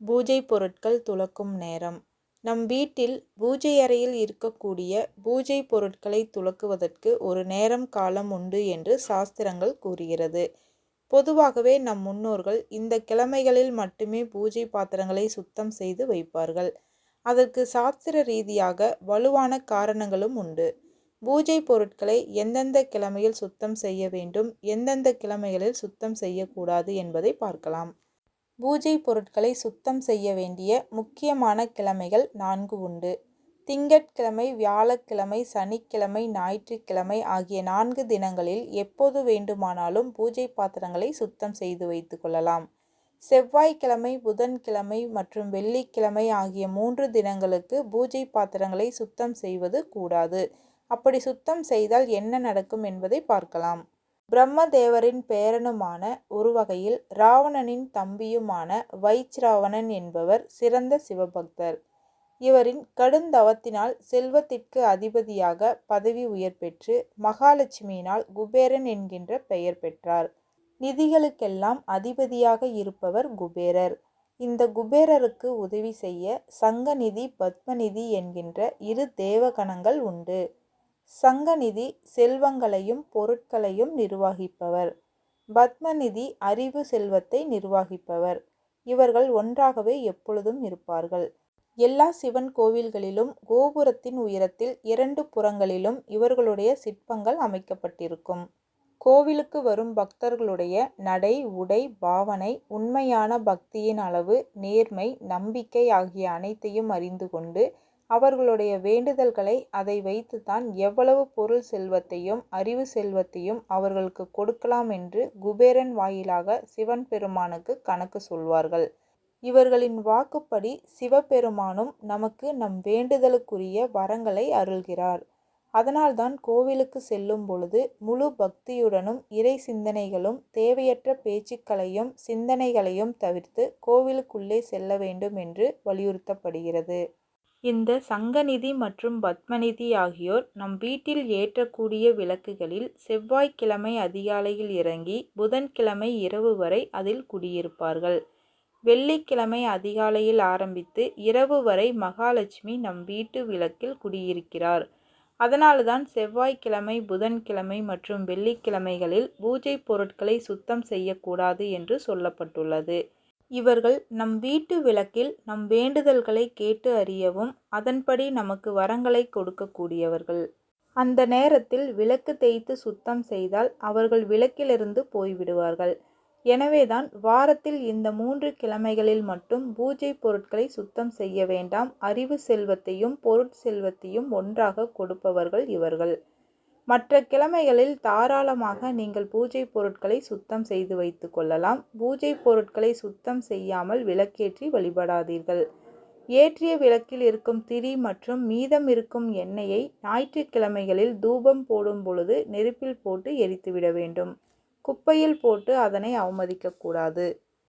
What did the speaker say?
பூஜை பொருட்கள் துலக்கும் நேரம். நம் வீட்டில் பூஜை அறையில் இருக்கக்கூடிய பூஜை பொருட்களை துலக்குவதற்கு ஒரு நேரம் காலம் உண்டு என்று சாஸ்திரங்கள் கூறுகிறது. பொதுவாகவே நம் முன்னோர்கள் இந்த கிழமைகளில் மட்டுமே பூஜை பாத்திரங்களை சுத்தம் செய்து வைப்பார்கள். அதற்கு சாஸ்திர ரீதியாக வலுவான காரணங்களும் உண்டு. பூஜை பொருட்களை எந்தெந்த கிழமையில் சுத்தம் செய்ய வேண்டும் எந்தெந்த கிழமைகளில் சுத்தம் செய்யக்கூடாது என்பதை பார்க்கலாம். பூஜை பொருட்களை சுத்தம் செய்ய வேண்டிய முக்கியமான கிழமைகள் நான்கு உண்டு. திங்கட்கிழமை வியாழக்கிழமை சனிக்கிழமை ஞாயிற்றுக்கிழமை ஆகிய நான்கு தினங்களில் எப்போது வேண்டுமானாலும் பூஜை பாத்திரங்களை சுத்தம் செய்து வைத்து கொள்ளலாம். செவ்வாய்க்கிழமை புதன்கிழமை மற்றும் வெள்ளிக்கிழமை ஆகிய மூன்று தினங்களுக்கு பூஜை பாத்திரங்களை சுத்தம் செய்வது கூடாது. அப்படி சுத்தம் செய்தால் என்ன நடக்கும் என்பதை பார்க்கலாம். பிரம்மதேவரின் பேரனுமான ஒரு வகையில் ராவணனின் தம்பியுமான வைச்ராவணன் என்பவர் சிறந்த சிவபக்தர். இவரின் கடுந்தவத்தினால் செல்வத்திற்கு அதிபதியாக பதவி உயர் பெற்று மகாலட்சுமியினால் குபேரன் என்கின்ற பெயர் பெற்றார். நிதிகளுக்கெல்லாம் அதிபதியாக இருப்பவர் குபேரர். இந்த குபேரருக்கு உதவி செய்ய சங்கநிதி பத்மநிதி என்கின்ற இரு தேவகணங்கள் உண்டு. சங்கநிதி செல்வங்களையும் பொருட்களையும் நிர்வகிப்பவர். பத்மநிதி அறிவு செல்வத்தை நிர்வகிப்பவர். இவர்கள் ஒன்றாகவே எப்பொழுதும் இருப்பார்கள். எல்லா சிவன் கோவில்களிலும் கோபுரத்தின் உயரத்தில் இரண்டு புறங்களிலும் இவர்களுடைய சிற்பங்கள் அமைக்கப்பட்டிருக்கும். கோவிலுக்கு வரும் பக்தர்களுடைய நடை உடை பாவனை உண்மையான பக்தியின் அளவு நேர்மை நம்பிக்கை ஆகிய அனைத்தையும் அறிந்து கொண்டு அவர்களுடைய வேண்டுதல்களை அதை வைத்துத்தான் எவ்வளவு பொருள் செல்வத்தையும் அறிவு செல்வத்தையும் அவர்களுக்கு கொடுக்கலாம் என்று குபேரன் வாயிலாக சிவன் பெருமானுக்கு கணக்கு சொல்வார்கள். இவர்களின் வாக்குப்படி சிவபெருமானும் நமக்கு நம் வேண்டுதலுக்குரிய வரங்களை அருள்கிறார். அதனால்தான் கோவிலுக்கு செல்லும் பொழுது முழு பக்தியுடனும் இறை சிந்தனைகளும் தேவையற்ற பேச்சுக்களையும் சிந்தனைகளையும் தவிர்த்து கோவிலுக்குள்ளே செல்ல வேண்டும் என்று வலியுறுத்தப்படுகிறது. இந்த சங்கநிதி மற்றும் பத்மநிதி ஆகியோர் நம் வீட்டில் ஏற்றக்கூடிய விளக்குகளில் செவ்வாய்க்கிழமை அதிகாலையில் இறங்கி புதன்கிழமை இரவு வரை அதில் குடியிருப்பார்கள். வெள்ளிக்கிழமை அதிகாலையில் ஆரம்பித்து இரவு வரை மகாலட்சுமி நம் வீட்டு விளக்கில் குடியிருக்கிறார். அதனால்தான் செவ்வாய்க்கிழமை புதன்கிழமை மற்றும் வெள்ளிக்கிழமைகளில் பூஜை பொருட்களை சுத்தம் செய்யக்கூடாது என்று சொல்லப்பட்டுள்ளது. இவர்கள் நம் வீட்டு விளக்கில் நம் வேண்டுதல்களை கேட்டு அறியவும் அதன்படி நமக்கு வரங்களை கொடுக்கக்கூடியவர்கள். அந்த நேரத்தில் விளக்கு தேய்த்து சுத்தம் செய்தால் அவர்கள் விளக்கிலிருந்து போய்விடுவார்கள். எனவேதான் வாரத்தில் இந்த மூன்று கிழமைகளில் மட்டும் பூஜை பொருட்களை சுத்தம் செய்ய வேண்டாம். அறிவு செல்வத்தையும் பொருட்செல்வத்தையும் ஒன்றாக கொடுப்பவர்கள் இவர்கள். மற்ற கிழமைகளில் தாராளமாக நீங்கள் பூஜை பொருட்களை சுத்தம் செய்து வைத்து கொள்ளலாம். பூஜை பொருட்களை சுத்தம் செய்யாமல் விளக்கேற்றி வழிபடாதீர்கள். ஏற்றிய விளக்கில் இருக்கும் திரி மற்றும் மீதம் இருக்கும் எண்ணெயை ஞாயிற்றுக்கிழமைகளில் தூபம் போடும் பொழுது நெருப்பில் போட்டு எரித்துவிட வேண்டும். குப்பையில் போட்டு அதனை அவமதிக்கக்கூடாது.